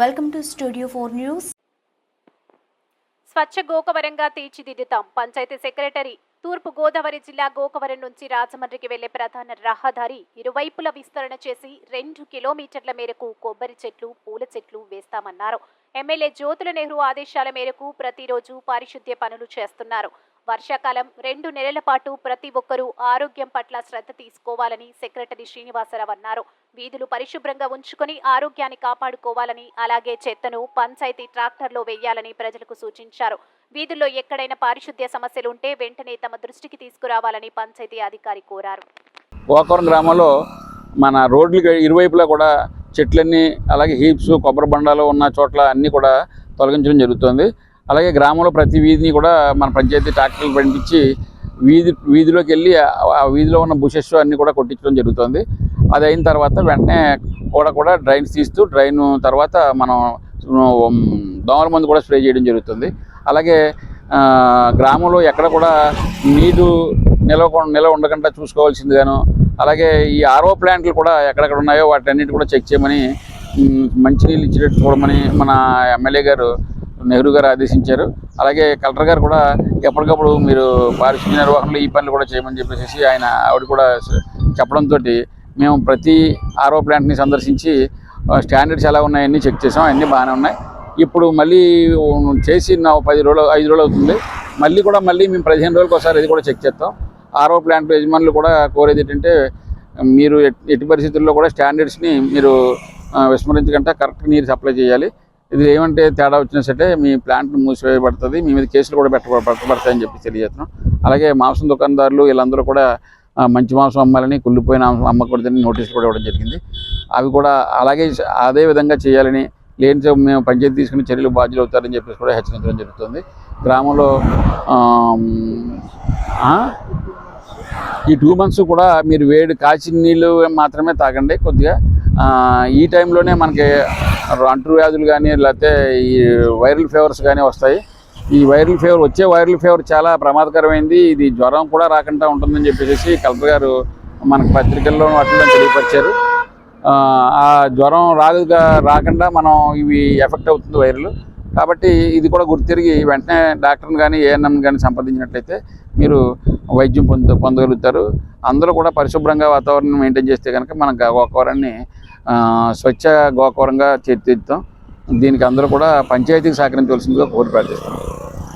Welcome to studio four news స్వచ్ఛ గోకవరంగా తీర్చిదిద్దుతాం. Panchayat secretary తూర్పు గోదావరి జిల్లా గోకవరం నుంచి రాజమండ్రికి వెళ్ళే ప్రధాన రహదారి ఇరువైపుల విస్తరణ చేసి రెండు కిలోమీటర్ల మేరకు కొబ్బరి చెట్లు పూల చెట్లు వేస్తామన్నారు. ఎమ్మెల్యే జ్యోతుల నెహ్రూ ఆదేశాల మేరకు ప్రతిరోజు పారిశుద్ధ్య పనులు చేస్తున్నారు. వర్షాకాలం రెండు నెలల పాటు ప్రతి ఒక్కరూ ఆరోగ్యం పట్ల శ్రద్ధ తీసుకోవాలని సెక్రటరీ శ్రీనివాసరావు అన్నారు. వీధులు పరిశుభ్రంగా ఉంచుకొని ఆరోగ్యాన్ని కాపాడుకోవాలని అలాగే చెత్తను పంచాయతీ ట్రాక్టర్లో వేయాలని ప్రజలకు సూచించారు. వీధుల్లో ఎక్కడైనా పారిశుద్ధ్య సమస్యలు ఉంటే వెంటనే తమ దృష్టికి తీసుకురావాలని పంచాయతీ అధికారి కోరారు. గోకవరం గ్రామంలో మన రోడ్లు ఇరువైపులా కూడా చెట్లన్నీ అలాగే హీప్స్ కొబ్బరి బండాలు ఉన్న చోట్ల అన్నీ కూడా తొలగించడం జరుగుతుంది. అలాగే గ్రామంలో ప్రతి వీధిని కూడా మన పంచాయతీ ట్రాక్టర్లు పంపించి వీధి వీధిలోకి వెళ్ళి ఆ- వీధిలో ఉన్న బుషెస్ అన్నీ కూడా కొట్టించడం జరుగుతుంది. అది అయిన తర్వాత వెంటనే కూడా కూడా డ్రైన్ తీస్తూ డ్రైన్ తర్వాత మనం దోమల మందు కూడా స్ప్రే చేయడం జరుగుతుంది. అలాగే గ్రామంలో ఎక్కడ కూడా నీరు నిలవ నిలవ ఉండకుండా చూసుకోవాల్సిందిగాను అలాగే ఈ ఆర్ఓ ప్లాంట్లు కూడా ఎక్కడెక్కడ ఉన్నాయో వాటన్నిటి కూడా చెక్ చేయమని మంచినీళ్ళు ఇచ్చేటట్టు చూడమని మన ఎమ్మెల్యే గారు నెహ్రూ గారు ఆదేశించారు. అలాగే కలెక్టర్ గారు కూడా ఎప్పటికప్పుడు మీరు పారిశుద్ధ్య నిర్వహణలో ఈ పనులు కూడా చేయమని చెప్పేసి ఆయన ఆవిడ కూడా చెప్పడంతో మేము ప్రతి ఆర్ఓ ప్లాంట్ని సందర్శించి స్టాండర్డ్స్ ఎలా ఉన్నాయన్నీ చెక్ చేసాం. అన్నీ బాగానే ఉన్నాయి. ఇప్పుడు మళ్ళీ చేసి నా పది రోజులు ఐదు రోజులు అవుతుంది. మళ్ళీ కూడా మళ్ళీ మేము పదిహేను రోజులకు ఒకసారి ఇది కూడా చెక్ చేస్తాం. ఆర్ఓ ప్లాంట్ యజమానులు కూడా కోరేది ఏంటంటే మీరు ఎట్టి పరిస్థితుల్లో కూడా స్టాండర్డ్స్ని మీరు విస్మరించకుండా కరెక్ట్ నీరు సప్లై చేయాలి. ఇది ఏమంటే తేడా వచ్చినా సరే మీ ప్లాంట్ మూసివేయబడుతుంది మీ మీద కేసులు కూడా పెట్ట పెట్టబడతాయని చెప్పి తెలియజేస్తున్నాం. అలాగే మాంసం దుకాణదారులు వీళ్ళందరూ కూడా మంచి మాంసం అమ్మాలని కుళ్ళిపోయిన మాంసం అమ్మకూడదని నోటీసులు కూడా ఇవ్వడం జరిగింది. అవి కూడా అలాగే అదే విధంగా చేయాలని లేని మేము పంచాయతీ తీసుకుని చర్యలు బాధ్యులు అవుతారని చెప్పేసి కూడా హెచ్చరించడం జరుగుతుంది. గ్రామంలో ఈ టూ మంత్స్ కూడా మీరు వేడి కాచిన నీళ్ళు మాత్రమే తాగండి కొద్దిగా. ఈ టైంలోనే మనకి అంటు వ్యాధులు కానీ లేకపోతే ఈ వైరల్ ఫీవర్స్ కానీ వస్తాయి. ఈ వైరల్ ఫీవర్ వచ్చే వైరల్ ఫీవర్ చాలా ప్రమాదకరమైంది. ఇది జ్వరం కూడా రాకుండా ఉంటుందని చెప్పేసి కలెక్టర్ గారు మనకు పత్రికల్లో వాటిలో తెలియపరిచారు. ఆ, జ్వరం రాదుగా రాకుండా మనం ఇవి ఎఫెక్ట్ అవుతుంది వైరల్. కాబట్టి ఇది కూడా గుర్తిరిగి వెంటనే డాక్టర్ని కానీ ఏఎన్ఎం కానీ సంప్రదించినట్లయితే మీరు వైద్యం పొంద పొందగలుగుతారు. అందరూ కూడా పరిశుభ్రంగా వాతావరణం మెయింటైన్ చేస్తే కనుక మనకు గా- స్వచ్ఛ గోకవరంగా తీర్చిదిద్దాం దీనికి అందరూ కూడా పంచాయతీకి సహకరించవలసిందిగా కోరి ప్రార్థిస్తున్నాం.